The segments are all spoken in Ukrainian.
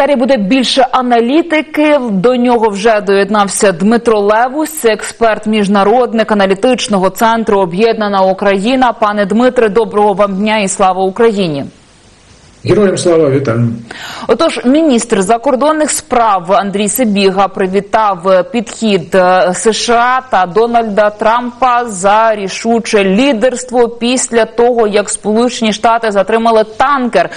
етері буде більше аналітики. До нього вже доєднався Дмитро Левус, експерт міжнародник аналітичного центру Об'єднана Україна. Пане Дмитре, доброго вам дня і слава Україні. Героям слава вітаю. Отож, міністр закордонних справ Андрій Сибіга привітав підхід е, США та Дональда Трампа за рішуче лідерство після того, як Сполучені Штати затримали танкер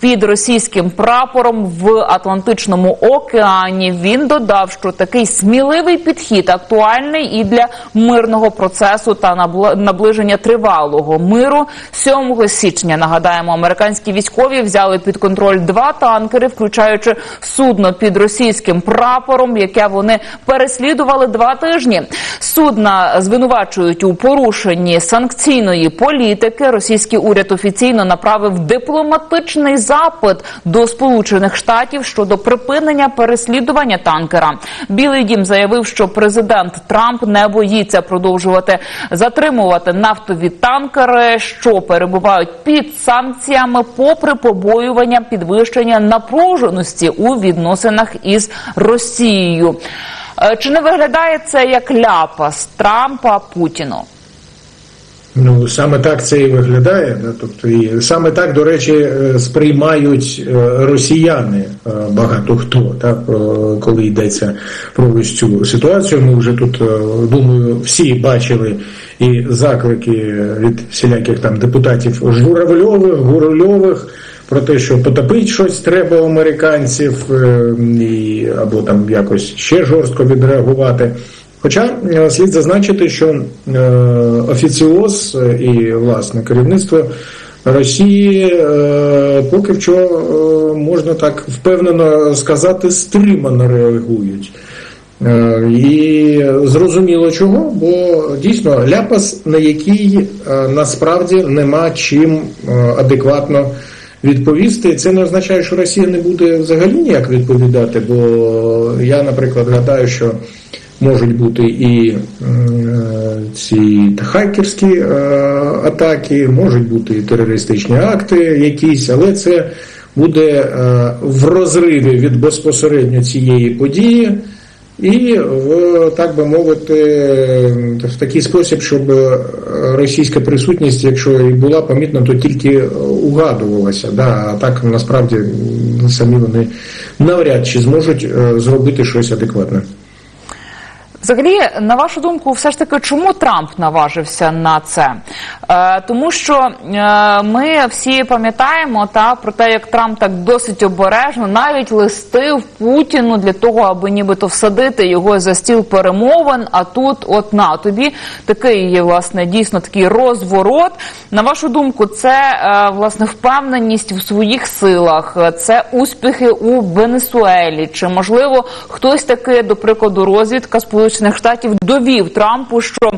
під російським прапором в Атлантичному океані. Він додав, що такий сміливий підхід актуальний і для мирного процесу та набл- наближення тривалого миру. 7 січня нагадаємо, американські військові взяли під контроль два танкери, включаючи судно під російським прапором, яке вони переслідували два тижні. Судна звинувачують у порушенні санкційної політики. Російський уряд офіційно направив дипломатичний запит до Сполучених Штатів щодо припинення переслідування танкера. Білий дім заявив, що президент Трамп не боїться продовжувати затримувати нафтові танкери, що перебувають під санкціями, попри побоювання підвищення напруженості у відносинах із Росією. Е, Чи не виглядає це як ляпас Трампа Путіну? Ну саме так це і виглядає. Да? Тобто, і саме так, до речі, е, сприймають е, росіяни багато хто, так, коли йдеться про ось цю ситуацію. Ми вже тут думаю, всі бачили і заклики від всіляких там депутатів Журавльових, Гурольових. Про те, що потопить щось треба американців, е, і, або там якось ще жорстко відреагувати. Хоча е, слід зазначити, що е, офіціоз е, і власне керівництво Росії поки е, можна так впевнено сказати, стримано реагують. І зрозуміло чого, бо дійсно ляпас, на який насправді нема чим адекватно відповісти. Це не означає, що Росія не буде взагалі ніяк відповідати, бо я, наприклад, гадаю, що можуть бути і е, ці хакерські е, атаки, можуть бути і терористичні акти якісь, але це буде е, в розриві від безпосередньо цієї події. І в так би мовити, в такий спосіб, щоб російська присутність, якщо і була помітна, то тільки угадувалася. Да, а так насправді самі вони навряд чи зможуть е, зробити щось адекватне. Взагалі, на вашу думку, все ж таки, чому Трамп наважився на це? Е, тому що е, ми всі пам'ятаємо та про те, як Трамп так досить обережно навіть листив Путіну для того, аби нібито всадити його за стіл перемовин. А тут, от на тобі, такий є власне дійсно такий розворот. На вашу думку, це е, власне впевненість в своїх силах, е, це успіхи у Венесуелі. Чи можливо хтось таки, до прикладу, розвідка Сполучених Штатів довів Трампу, що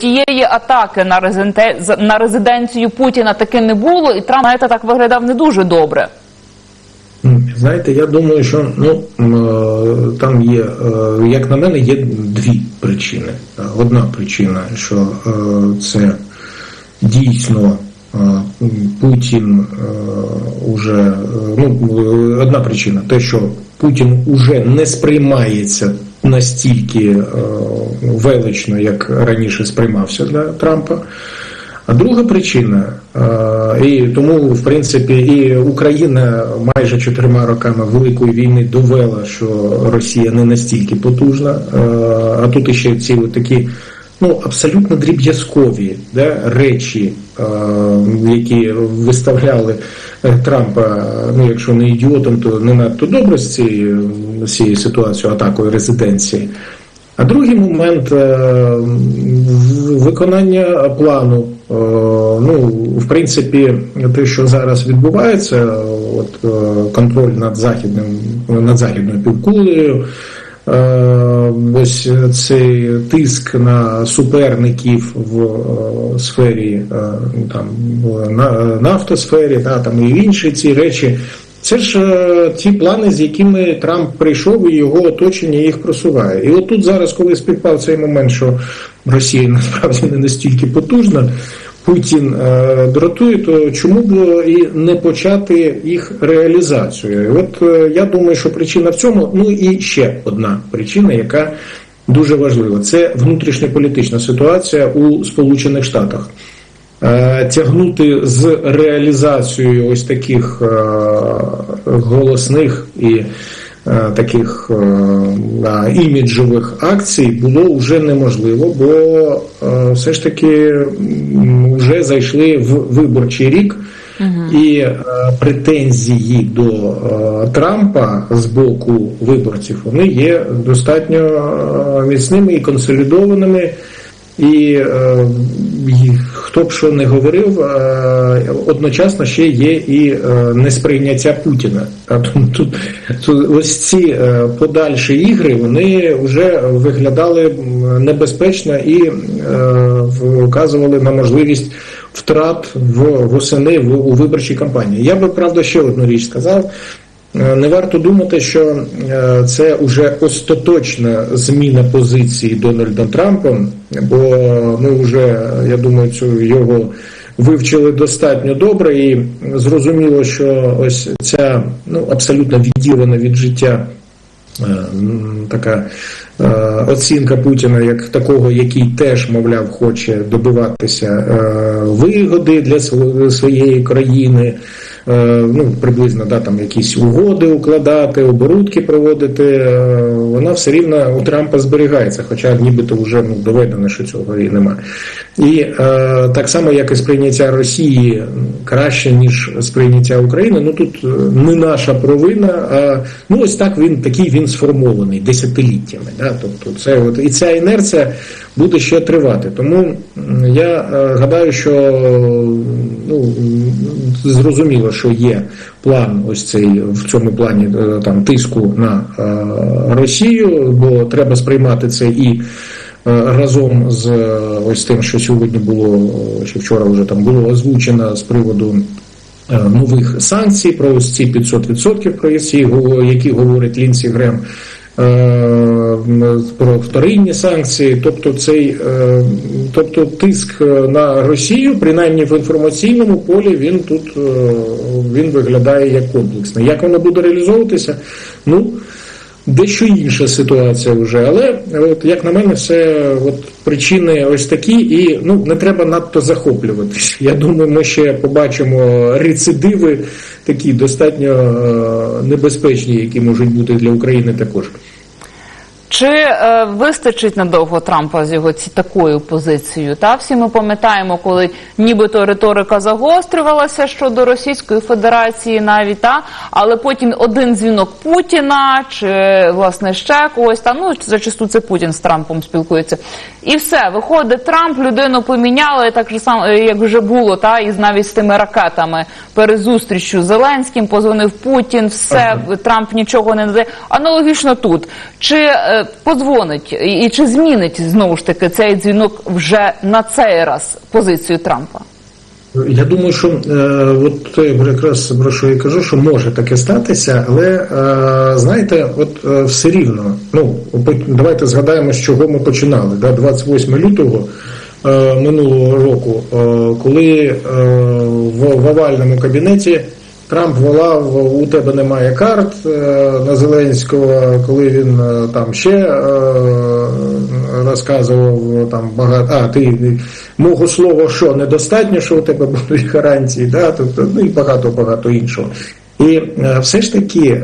тієї атаки на резиденте на резиденцію Путіна таки не було, і Трамп знаєте, так виглядав не дуже добре. Знаєте, я думаю, що ну е, там є, е, як на мене, є дві причини. Одна причина, що е, це дійсно Путін уже ну одна причина, те, що Путін уже не сприймається настільки велично, як раніше сприймався для Трампа. А друга причина, і тому, в принципі, і Україна майже чотирма роками великої війни довела, що Росія не настільки потужна, а тут іще ці такі ну, абсолютно дріб'язкові да, речі, які виставляли Трампа, ну якщо не ідіотом, то не надто добре з цією, цією ситуацією атакою резиденції. А другий момент виконання плану. Ну, в принципі, те, що зараз відбувається, от контроль над західним над західною півкулею, ось цей тиск на суперників в сфері там на нафтосфері, та там і інші ці речі. Це ж е, ті плани, з якими Трамп прийшов і його оточення їх просуває. І отут зараз, коли співпав цей момент, що Росія насправді не настільки потужна, Путін е, дратує, то чому б і не почати їх реалізацію? От е, я думаю, що причина в цьому. Ну і ще одна причина, яка дуже важлива, це внутрішньополітична ситуація у Сполучених Штатах. Е, Тягнути з реалізацією ось таких е, голосних і е, таких іміджових акцій було вже неможливо, бо все ж таки вже зайшли в виборчий рік. І е, претензії до е, Трампа з боку виборців вони є достатньо е, міцними і консолідованими. І, е, хто б що не говорив, е, одночасно ще є і е, несприйняття Путіна. А тут, тут ось ці подальші ігри вони вже виглядали небезпечно і вказували на можливість втрат в восени в, у виборчій кампанії. Я би правда ще одну річ сказав. Е, Не варто думати, що е, це вже остаточна зміна позиції Дональдом Трампом, бо ми вже, я думаю, цю його вивчили достатньо добре, і зрозуміло, що ось ця ну абсолютно відірвана від життя. е, Така оцінка Путіна як такого, який теж, мовляв, хоче добиватися вигоди для св- своєї країни, ну приблизно да, там якісь угоди укладати, оборудки проводити. е, Вона все рівно у Трампа зберігається, хоча нібито вже ну, доведено, що цього і немає. І е, так само, як і сприйняття Росії краще, ніж сприйняття України. Ну тут е, не наша провина, а ну ось так він такий він сформований десятиліттями. Да? Тобто, це от і ця інерція буде ще тривати. Тому я е, гадаю, що ну зрозуміло, що є план, ось цей в цьому плані е, там тиску на е, Росію, бо треба сприймати це і. Е, Разом з е, ось тим, що сьогодні було е, чи вчора вже там було озвучено з приводу нових санкцій про ось ці 500%, про які, говорить Лінсі Грем, про вторинні санкції, тобто цей, тобто тиск на Росію, принаймні в інформаційному полі, він тут він виглядає як комплексний. Як воно буде реалізовуватися? Ну дещо інша ситуація вже, але от як на мене, все от причини ось такі, і ну не треба надто захоплюватись. Я думаю, ми ще побачимо рецидиви такі достатньо е, небезпечні, які можуть бути для України також. Чи е, вистачить надовго Трампа з його ці такою позицією? Та всі ми пам'ятаємо, коли нібито риторика загострювалася щодо Російської Федерації, навіть та але потім один дзвінок Путіна чи власне ще когось там. Ну зачасту це Путін з Трампом спілкується, і все виходить Трамп, людину поміняли так же само, як вже було, та і навіть з тими ракетами перед зустрічю з Зеленським позвонив Путін, все Трамп нічого не надає. Аналогічно тут чи е, подзвонить і, чи змінить знову ж таки цей дзвінок вже на цей раз позицію Трампа? Я думаю, що е, от якраз про що я кажу, що може таке статися, але е, знаєте, от е, все рівно. Ну давайте згадаємо, з чого ми починали. Да? 28 лютого е, минулого року, е, коли е, в, в овальному кабінеті Трамп волав, у тебе немає карт е, на Зеленського, коли він е, там ще е, розказував там багато. А, ти мого слова, що недостатньо, що у тебе будуть гарантії, да? тобто, ну і багато-багато іншого. І все ж таки,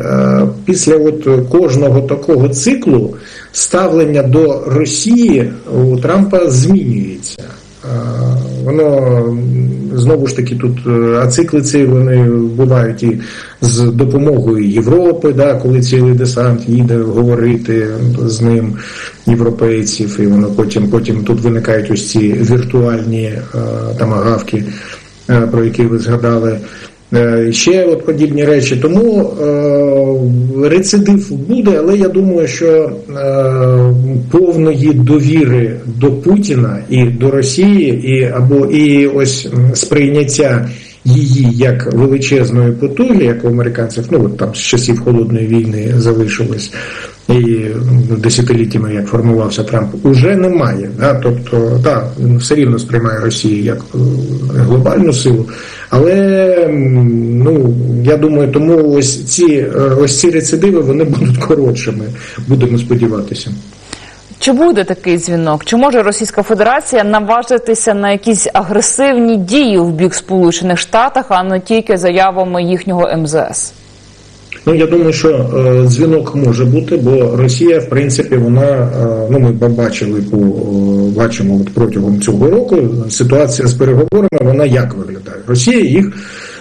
після от кожного такого циклу ставлення до Росії у Трампа змінюється. Воно знову ж таки тут е, а цикли ці вони бувають і з допомогою Європи, да, коли цілий десант їде говорити з ним європейців, і воно потім потім тут виникають ось ці віртуальні е, тамагавки, е, про які ви згадали. Е, Ще от подібні речі. Тому е, рецидив буде, але я думаю, що е, повної довіри до Путіна і до Росії, і або і ось сприйняття її як величезної потуги, як у американців, ну от там з часів холодної війни залишилось. І ну, десятиліттями, як формувався Трамп, уже немає. Да? Тобто, так, він все рівно сприймає Росію як е, глобальну силу, але ну я думаю, тому ось ці е, ось ці рецидиви вони будуть коротшими, будемо сподіватися. Чи буде такий дзвінок? Чи може Російська Федерація наважитися на якісь агресивні дії в бік Сполучених Штатів, а не тільки заявами їхнього МЗС? Ну я думаю, що е, дзвінок може бути, бо Росія, в принципі, вона е, ну ми бачили по е, бачимо от протягом цього року. Ситуація з переговорами вона як виглядає? Росія їх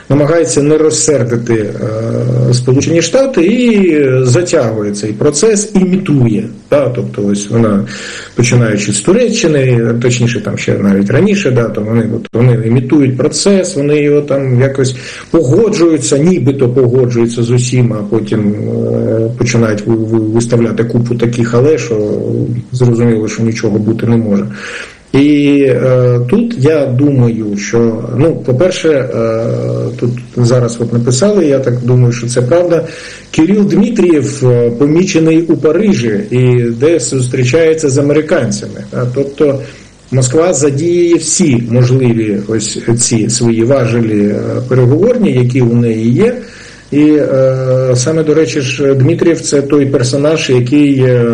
намагається не розсердити е, Сполучені Штати і затягує цей процес, імітує. Да? Тобто, ось вона починаючи з Туреччини, точніше, там ще навіть раніше, да, то вони от, вони імітують процес, вони його там якось погоджуються, нібито погоджуються з усім, а потім е, починають ви- ви- виставляти купу таких але, що зрозуміло, що нічого бути не може. І е, тут я думаю, що ну, по-перше, е, тут зараз от написали, я так думаю, що це правда. Кирил Дмитрієв е, помічений у Парижі і де зустрічається з американцями. А, тобто Москва задіє всі можливі ось ці свої важелі е, переговорні, які у неї є. І е, саме до речі, ж Дмитрієв це той персонаж, який е,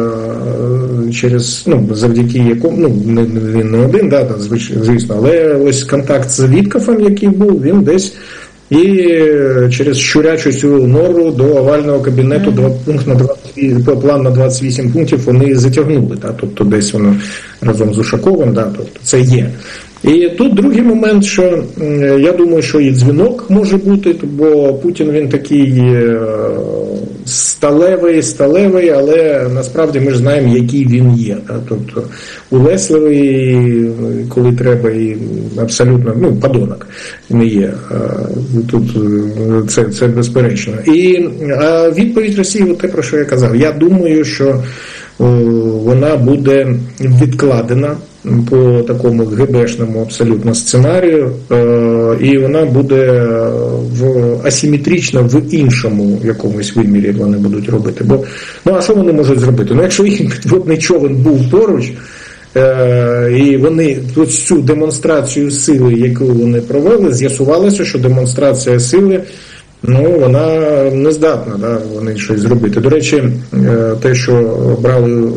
через ну завдяки якому ну він не один, да, там, звісно, але ось контакт з Віткафом, який був, він десь. І е, через щурячу цю нору до овального кабінету два пункт на 20, план на 28 пунктів вони затягнули. Да? Тобто десь воно разом з Ушаковим, да? тобто це є. І тут другий момент, що я думаю, що і дзвінок може бути, бо Путін він такий е, сталевий, сталевий, але насправді ми ж знаємо, який він є. Тобто улесливий, коли треба, і абсолютно ну, подонок не є. Тут е, це, це безперечно. І відповідь Росії, те, про що я казав. Я думаю, що вона буде відкладена по такому ГБшному абсолютно сценарію, е, і вона буде в асиметрично в іншому якомусь вимірі вони будуть робити. Бо ну а що вони можуть зробити? Ну якщо їх підводний човен був поруч. Е, І вони цю демонстрацію сили, яку вони провели, з'ясувалося, що демонстрація сили ну вона не здатна да, вони щось зробити. До речі, е, те, що брали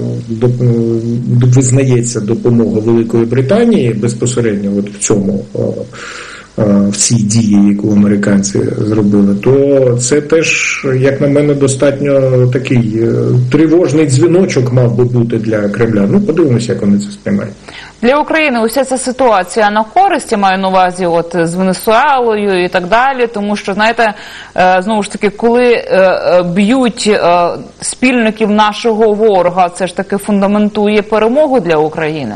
визнається допомога Великої Британії безпосередньо от в цьому. Е, В цій дії, яку американці зробили, то це теж, як на мене, достатньо такий е, тривожний дзвіночок мав би бути для Кремля. Ну, подивимося, як вони це сприймають. Для України уся ця ситуація на користь, я маю на увазі, от з Венесуелою і так далі. Тому що знаєте, е, знову ж таки, коли б'ють спільників нашого ворога, це ж таки фундаментує перемогу для України.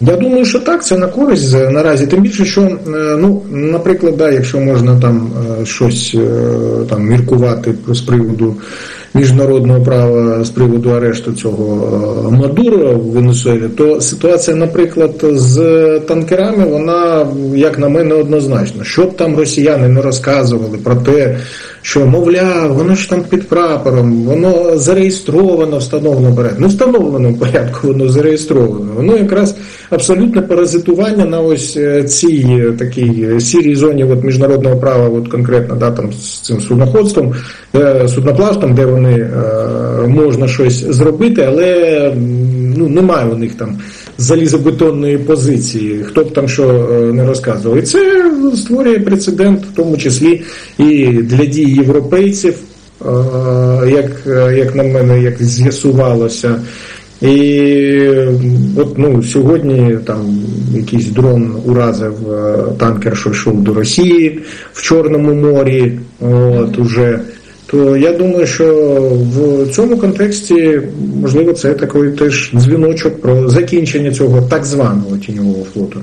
Я думаю, що так, це на користь е, наразі. Тим більше, що е, ну, наприклад, да, якщо можна там е, щось там міркувати з приводу міжнародного права, з приводу арешту цього Мадуро в Венесуелі, то ситуація, наприклад, з танкерами, вона, як на мене, однозначна. Що б там росіяни не розказували про те, що мовляв, воно ж там під прапором, воно зареєстровано, встановлено порядку. Ну, встановленому порядку воно зареєстровано. Воно якраз абсолютне паразитування на ось е, цій е, такій е, сірій зоні от, міжнародного права, от конкретно да, там, з цим судноходством, судноплавством, де вони можна щось зробити, але ну, немає у них там залізобетонної позиції, хто б там що е, не розказував. І це створює прецедент, в тому числі і для дій європейців, е, як, е, як на мене, як з'ясувалося. І от ну сьогодні там якийсь дрон уразив танкер, що йшов до Росії в Чорному морі. От уже то я думаю, що в цьому контексті можливо це такий теж дзвіночок про закінчення цього так званого тіньового флоту.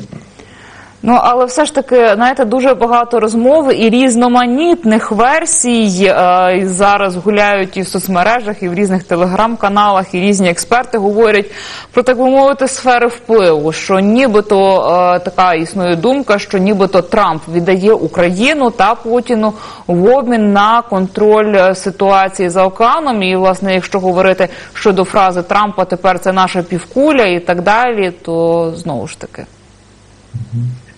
Ну але все ж таки, знаєте, дуже багато розмов і різноманітних версій е, зараз гуляють і в соцмережах, і в різних телеграм-каналах, і різні експерти говорять про так би мовити сфери впливу. Що нібито е, така існує думка, що нібито Трамп віддає Україну та Путіну в обмін на контроль е, ситуації за океаном. І власне, якщо говорити щодо фрази Трампа, тепер це наша півкуля і так далі, то знову ж таки.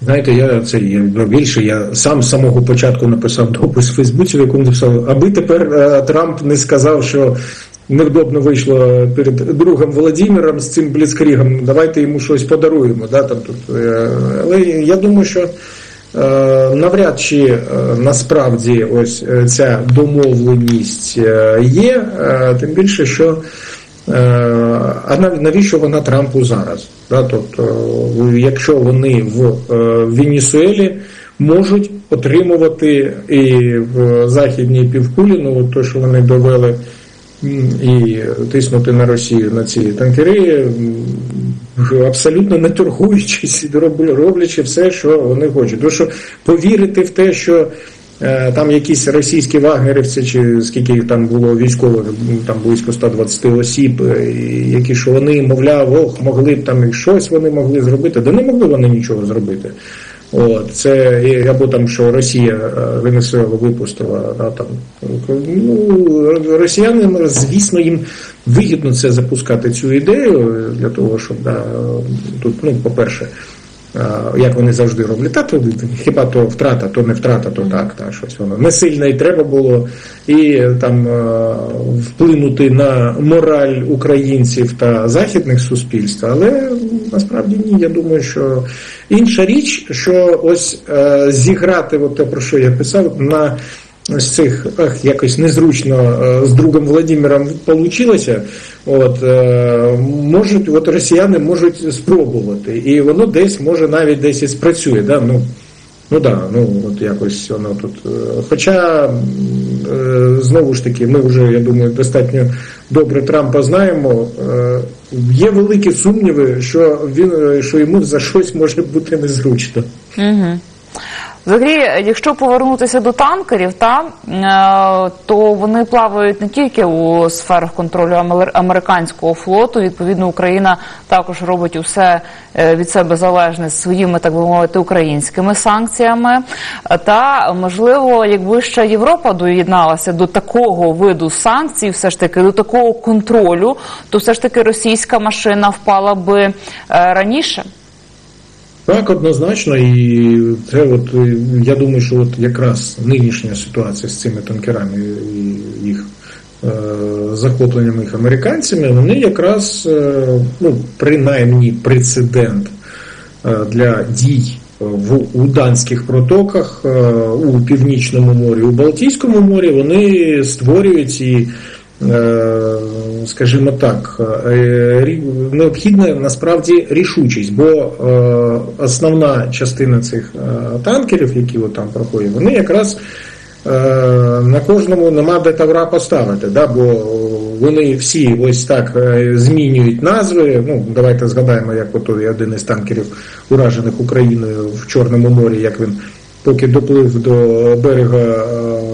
Знаєте, я це я більше. Я сам з самого початку написав допис в Фейсбуці, в якому написав, аби тепер е, Трамп не сказав, що невдобно вийшло перед другом Володимиром з цим бліцкрігом. Давайте йому щось подаруємо. Да, там, тут, е, але я думаю, що е, навряд чи насправді ось ця домовленість є, тим більше, що. Е, А нав- навіщо вона Трампу зараз? Тобто, е, якщо вони в е, Венесуелі можуть отримувати і в західній півкулі, ну то, що вони довели, і тиснути на Росію на ці танкери, абсолютно не торгуючись, роблячи все, що вони хочуть. Тому що повірити в те, що Там якісь російські вагнерівці, чи скільки їх там було військових, там близько 120 осіб, е, які що вони, мовляв, ох, могли б там і щось вони могли зробити, да не могли вони нічого зробити. От, це або там, що Росія е, Венесуелу випустила, да, там, ну, росіяни, звісно, їм вигідно це запускати цю ідею для того, щоб да, тут, ну, по-перше, а, як вони завжди роблять, та то хіба то втрата, то не втрата, то так, та щось воно. Не сильно і треба було. І там е, вплинути на мораль українців та західних суспільств, але насправді ні. Я думаю, що інша річ, що ось е, зіграти, от те про що я писав, на з цих ах, якось незручно е, з другом Владимиром получилося. От е, можуть, от росіяни можуть спробувати, і воно десь може навіть десь і спрацює. Да? Ну, ну да, ну от якось воно тут. е, Хоча знову ж таки, ми вже я думаю, достатньо добре Трампа знаємо. Є великі сумніви, що він що йому за щось може бути незручно. Угу. Взагалі, якщо повернутися до танкерів, та е, то вони плавають не тільки у сферах контролю амер- американського флоту. Відповідно, Україна також робить усе е, від себе залежне з своїми, так би мовити, українськими санкціями. Та можливо, якби ще Європа доєдналася до такого виду санкцій, все ж таки до такого контролю, то все ж таки російська машина впала би е, раніше. Так, однозначно, і це от е, я думаю, що от якраз нинішня ситуація з цими танкерами і їх е, захопленням їх американцями, вони якраз е, ну, принаймні прецедент е, для дій в у данських протоках е, у Північному морі, у Балтійському морі. Вони створюють і скажімо так, е, необхідна насправді рішучість, бо е, основна частина цих е, танкерів, які от там проходять, вони якраз е, на кожному нема де тавра поставити, да, бо вони всі ось так е, змінюють назви. Ну, давайте згадаємо, як от один із танкерів, уражених Україною в Чорному морі, як він поки доплив до берега е,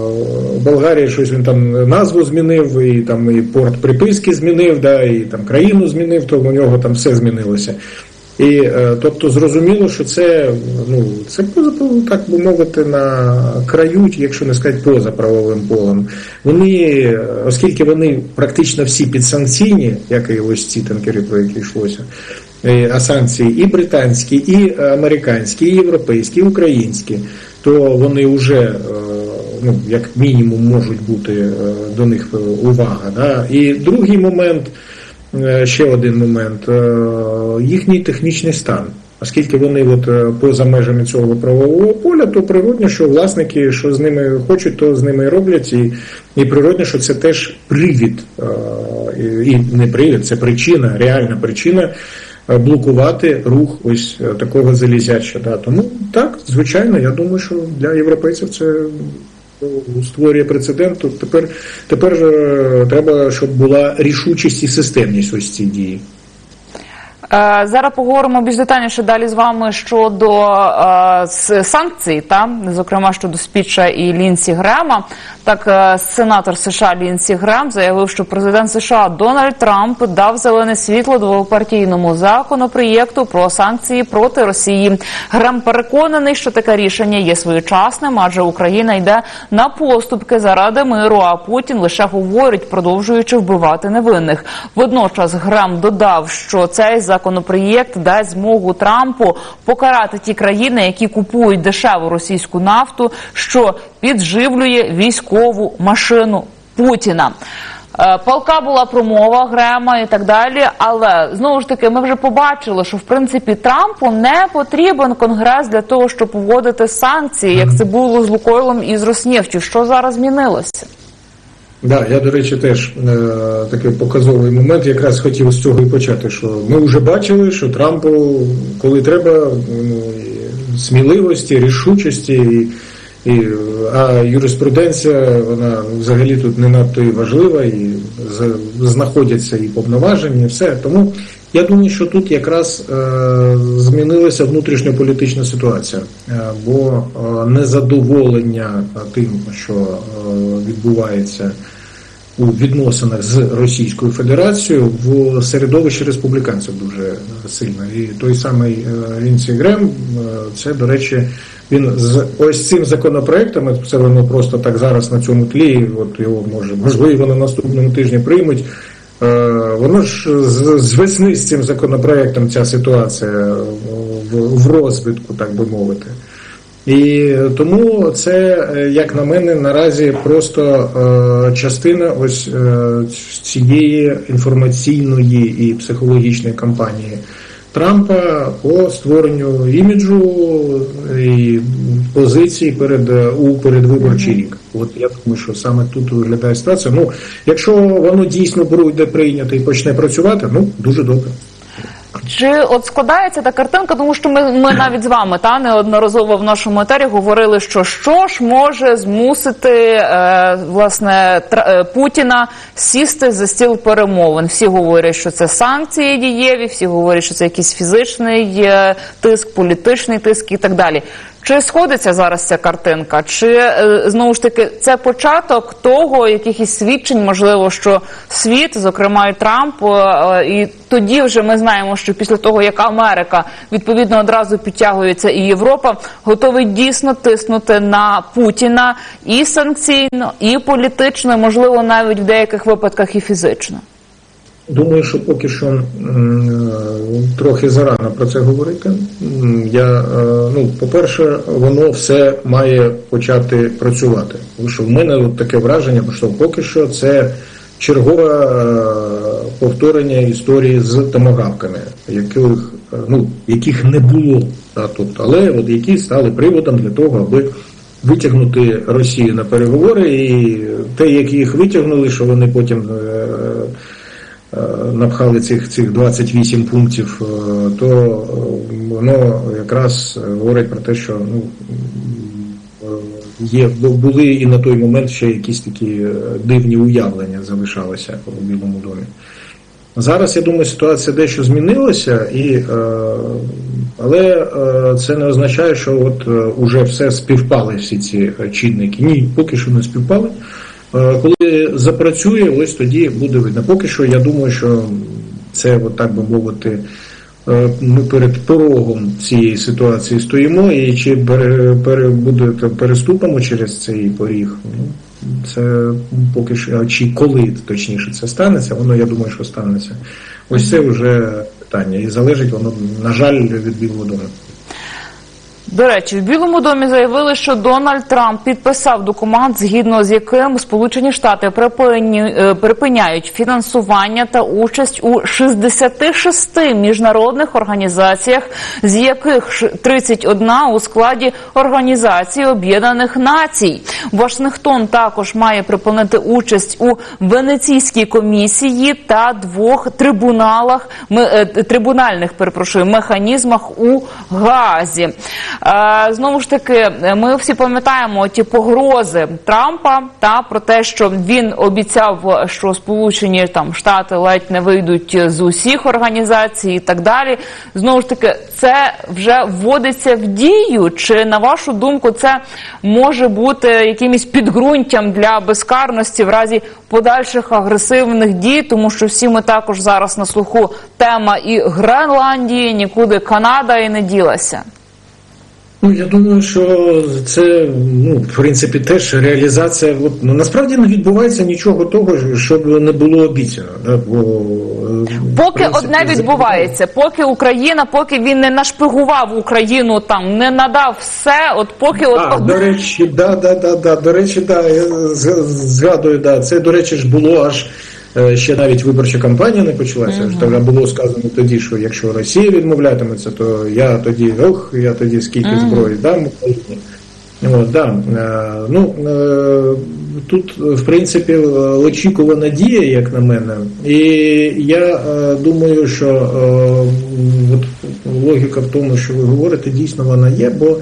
Болгарії, щось він там назву змінив, і там і порт приписки змінив, да, і там країну змінив, то у нього там все змінилося. І е, тобто зрозуміло, що це ну це поза так би мовити на краю, якщо не сказати поза правовим полем. Вони, е, оскільки вони практично всі підсанкційні, як і ось ці танкери, про які йшлося, е, а санкції і британські, і американські, і європейські, і українські, то вони вже ну, як мінімум можуть бути е, до них е, увага. Да? І другий момент. Е, ще один момент їхній технічний стан. Оскільки вони от поза межами цього правового поля, то природно, що власники, що з ними хочуть, то з ними і роблять, і, і природно, що це теж привід, і не привід, це причина, реальна причина блокувати рух ось такого залізяча. Тому так, звичайно, я думаю, що для європейців це створює прецедент. то Тепер, тепер е, треба, щоб була рішучість і системність ось ці дії. Е, Зараз поговоримо більш детальніше далі з вами щодо е, санкцій, та зокрема щодо спіча і Лінсі Грема. Так, е, сенатор США Лінсі Грем заявив, що президент США Дональд Трамп дав зелене світло двопартійному законопроєкту про санкції проти Росії. Грем переконаний, що таке рішення є своєчасним, адже Україна йде на поступки заради миру. А Путін лише говорить, продовжуючи вбивати невинних. Водночас Грем додав, що цей законопроєкт дасть змогу Трампу покарати ті країни, які купують дешеву російську нафту, що підживлює військову машину Путіна. Е, Палка була промова Грема і так далі. Але знову ж таки, ми вже побачили, що в принципі Трампу не потрібен конгрес для того, щоб вводити санкції, як це було з Лукойлом і з Роснефтю. Що зараз змінилося? Да, я, до речі, теж е, такий показовий момент якраз хотів з цього і почати, що ми вже бачили, що Трампу, коли треба, ну, сміливості, рішучості, і, і, а юриспруденція, вона взагалі тут не надто і важлива, і знаходяться і повноваження, і все. Тому я думаю, що тут якраз е, змінилася внутрішньополітична ситуація, е, бо е, незадоволення тим, що відбувається у відносинах з Російською Федерацією в середовищі республіканців дуже сильно. І той самий Лінсі Грем, це, до речі, він з ось цим законопроектом, це воно просто так зараз на цьому тлі, от його може, можливо, на наступному тижні приймуть. Е, Воно ж з, весни з цим законопроектом ця ситуація в, в розвитку, так би мовити. І тому це, е, як на мене, наразі просто е, частина ось е, цієї інформаційної і психологічної кампанії Трампа по створенню іміджу і позиції перед е, у передвиборчий рік. От я думаю, що саме тут виглядає ситуація. Ну, якщо воно дійсно буде прийнято і почне працювати, ну дуже добре. Чи от складається та картинка, тому що ми, ми навіть з вами та неодноразово в нашому етері говорили, що що ж може змусити е, власне Тра- е, Путіна сісти за стіл перемовин. Всі говорять, що це санкції дієві, всі говорять, що це якийсь фізичний тиск, політичний тиск і так далі. Чи сходиться зараз ця картинка? Чи е, знову ж таки це початок того, якихось свідчень, можливо, що світ, зокрема і Трамп, е, е, і тоді вже ми знаємо, що після того, як Америка відповідно одразу підтягується, і Європа готовий дійсно тиснути на Путіна і санкційно, і політично, можливо, навіть в деяких випадках і фізично. Думаю, що поки що е, трохи зарано про це говорити. Я, е, ну, по-перше, воно все має почати працювати. Тому що в мене от таке враження, що поки що це чергове е, повторення історії з томагавками, яких, е, ну, яких не було, да, тобто, але от які стали приводом для того, аби витягнути Росію на переговори, і те, як їх витягнули, що вони потім. Е, е, напхали цих, цих 28 пунктів, е, то е, воно якраз говорить про те, що ну, е, є, були і на той момент ще якісь такі е, дивні уявлення залишалися у Білому домі. Зараз, я думаю, ситуація дещо змінилася, і, е, але е, це не означає, що от е, уже все співпали всі ці е, чинники. Ні, поки що не співпали. Е, Коли запрацює, ось тоді буде видно. Поки що я думаю, що це, от так би мовити, е, ми перед порогом цієї ситуації стоїмо, і чи буде, переступимо через цей поріг. Ну, це поки що, чи коли точніше це станеться, воно я думаю, що станеться. Ось це вже питання. І залежить воно, на жаль, від Білого дому. До речі, в Білому домі заявили, що Дональд Трамп підписав документ, згідно з яким Сполучені Штати е, припиняють фінансування та участь у 66 міжнародних організаціях, з яких ш- 31 у складі Організації Об'єднаних Націй. Вашингтон також має припинити участь у Венеційській комісії та двох трибуналах е, трибунальних перепрошую механізмах у Гаазі. Е, Знову ж таки, ми всі пам'ятаємо ті погрози Трампа та про те, що він обіцяв, що Сполучені там Штати ледь не вийдуть з усіх організацій і так далі. Знову ж таки, це вже вводиться в дію. Чи на вашу думку це може бути якимось підґрунтям для безкарності в разі подальших агресивних дій, тому що всі ми також зараз на слуху тема і Гренландії, нікуди Канада і не ділася. Ну, я думаю, що це ну, в принципі теж реалізація. От, ну, насправді не відбувається нічого того, щоб не було обіцяно. Да? Бо, е, Поки принципі, одне відбувається, поки Україна, поки він не нашпигував Україну, там не надав все. От поки от А, одне- до речі, да, да, да, да, до речі, да, я згадую, да, це, до речі, ж було аж ще навіть виборча кампанія не почалася. Тоді було сказано тоді, що якщо Росія відмовлятиметься, то я тоді, ох, я тоді скільки зброї дам Україні. От, да. е, Ну, е, тут, в принципі, е, очікувана дія, як на мене. І я е, думаю, що е, от логіка в тому, що ви говорите, дійсно вона є, бо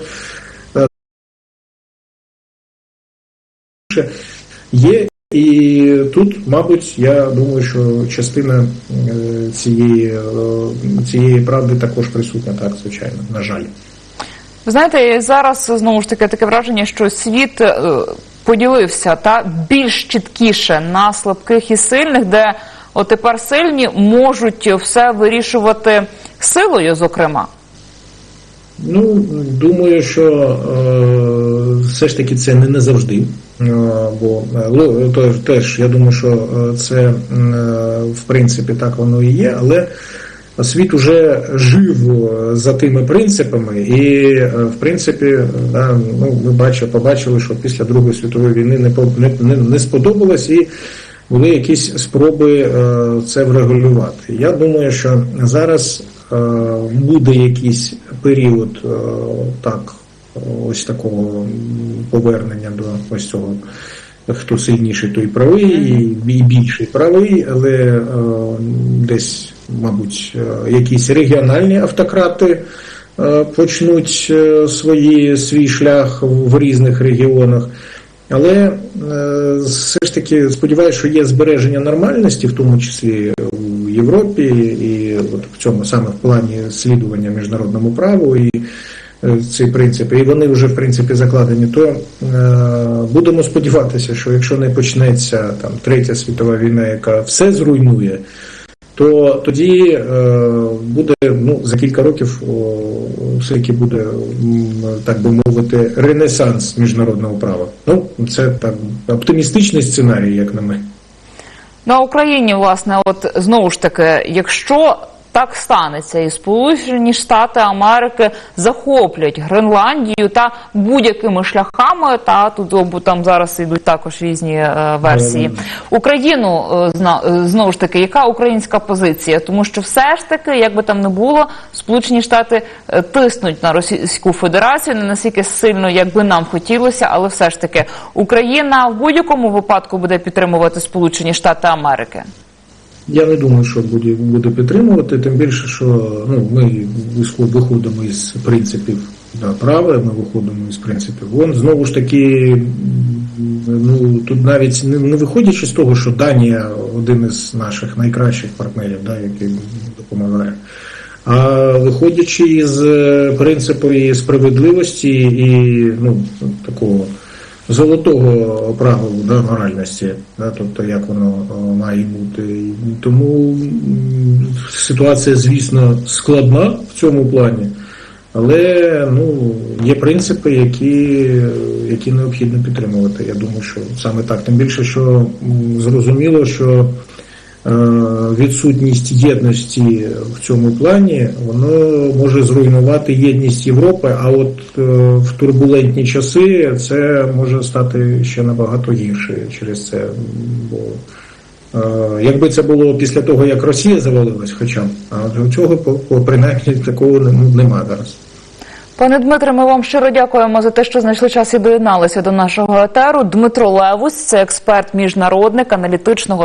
є. І тут, мабуть, я думаю, що частина е, цієї, е, цієї правди також присутня, так, звичайно, на жаль. Ви знаєте, зараз знову ж таки таке враження, що світ е, поділився та більш чіткіше на слабких і сильних, де от тепер сильні можуть все вирішувати силою, зокрема. Ну, думаю, що е, все ж таки це не, не завжди. Бо е, теж я думаю, що е, це е, в принципі так воно і є, але світ уже жив е, за тими принципами, і е, в принципі, е, да, ну, ми бачили, побачили, що після Другої світової війни не, не, не, сподобалось і були якісь спроби е, це врегулювати. Я думаю, що зараз е, буде якийсь період е, так, ось такого повернення до ось цього. Хто сильніший, той правий, і більший правий, але е, десь, мабуть, е, якісь регіональні автократи е, почнуть е, свої, свій шлях в різних регіонах. Але е, все ж таки сподіваюся, що є збереження нормальності, в тому числі у Європі, і от в цьому саме в плані слідування міжнародному праву і ці принципи, і вони вже в принципі закладені. То е, будемо сподіватися, що якщо не почнеться там третя світова війна, яка все зруйнує, то тоді е, буде ну за кілька років все таки буде так би мовити ренесанс міжнародного права. Ну це так оптимістичний сценарій, як на мене. На Україні, власне, от знову ж таки, якщо так станеться, і Сполучені Штати Америки захоплять Гренландію та будь-якими шляхами, та тут обу там зараз йдуть також різні е, версії. Україну е, зна- е, знову ж таки, яка українська позиція? Тому що все ж таки, як би там не було, Сполучені Штати е, тиснуть на Російську Федерацію не настільки сильно, як би нам хотілося, але все ж таки Україна в будь-якому випадку буде підтримувати Сполучені Штати Америки. Я не думаю, що буде, буде підтримувати, тим більше, що ну, ми виходимо із принципів да, права, ми виходимо із принципів ООН. Знову ж таки, ну тут навіть не, не виходячи з того, що Данія один із наших найкращих партнерів, да, який допомагає. А виходячи із е, принципу і справедливості і ну, такого золотого правилу да, моральності, да, тобто як воно має бути. Тому ситуація, звісно, складна в цьому плані, але ну, є принципи, які, які необхідно підтримувати. Я думаю, що саме так. Тим більше, що зрозуміло, що е, відсутність єдності в цьому плані воно може зруйнувати єдність Європи. А от е, в турбулентні часи це може стати ще набагато гірше через це. Бо е, якби це було після того, як Росія завалилась, хоча б, а цього принаймні такого не- нема зараз. Пане Дмитре, ми вам щиро дякуємо за те, що знайшли час і доєдналися до нашого етеру. Дмитро Левус, це експерт міжнародник аналітичного